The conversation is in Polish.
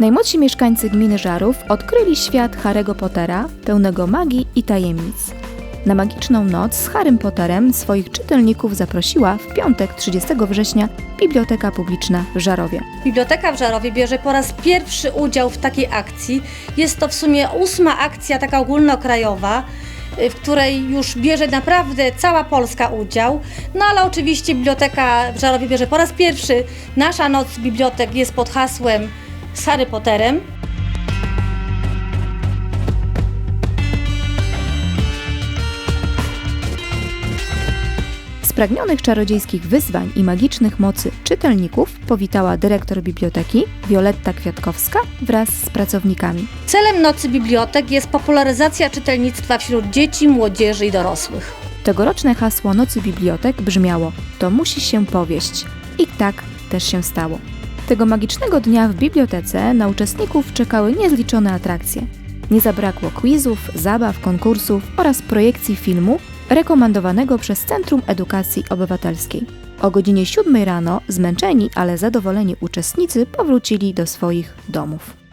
Najmłodsi mieszkańcy gminy Żarów odkryli świat Harry'ego Pottera, pełnego magii i tajemnic. Na magiczną noc z Harrym Potterem swoich czytelników zaprosiła w piątek 30 września Biblioteka Publiczna w Żarowie. Biblioteka w Żarowie bierze po raz pierwszy udział w takiej akcji. Jest to w sumie ósma akcja, taka ogólnokrajowa, w której już bierze naprawdę cała Polska udział. No ale oczywiście Biblioteka w Żarowie bierze po raz pierwszy. Nasza Noc Bibliotek jest pod hasłem z Harry Potterem. Spragnionych czarodziejskich wyzwań i magicznych mocy czytelników powitała dyrektor biblioteki Wioletta Kwiatkowska wraz z pracownikami. Celem Nocy Bibliotek jest popularyzacja czytelnictwa wśród dzieci, młodzieży i dorosłych. Tegoroczne hasło Nocy Bibliotek brzmiało: To musi się powieść. I tak też się stało. Tego magicznego dnia w bibliotece na uczestników czekały niezliczone atrakcje. Nie zabrakło quizów, zabaw, konkursów oraz projekcji filmu rekomendowanego przez Centrum Edukacji Obywatelskiej. O godzinie 7 rano zmęczeni, ale zadowoleni uczestnicy powrócili do swoich domów.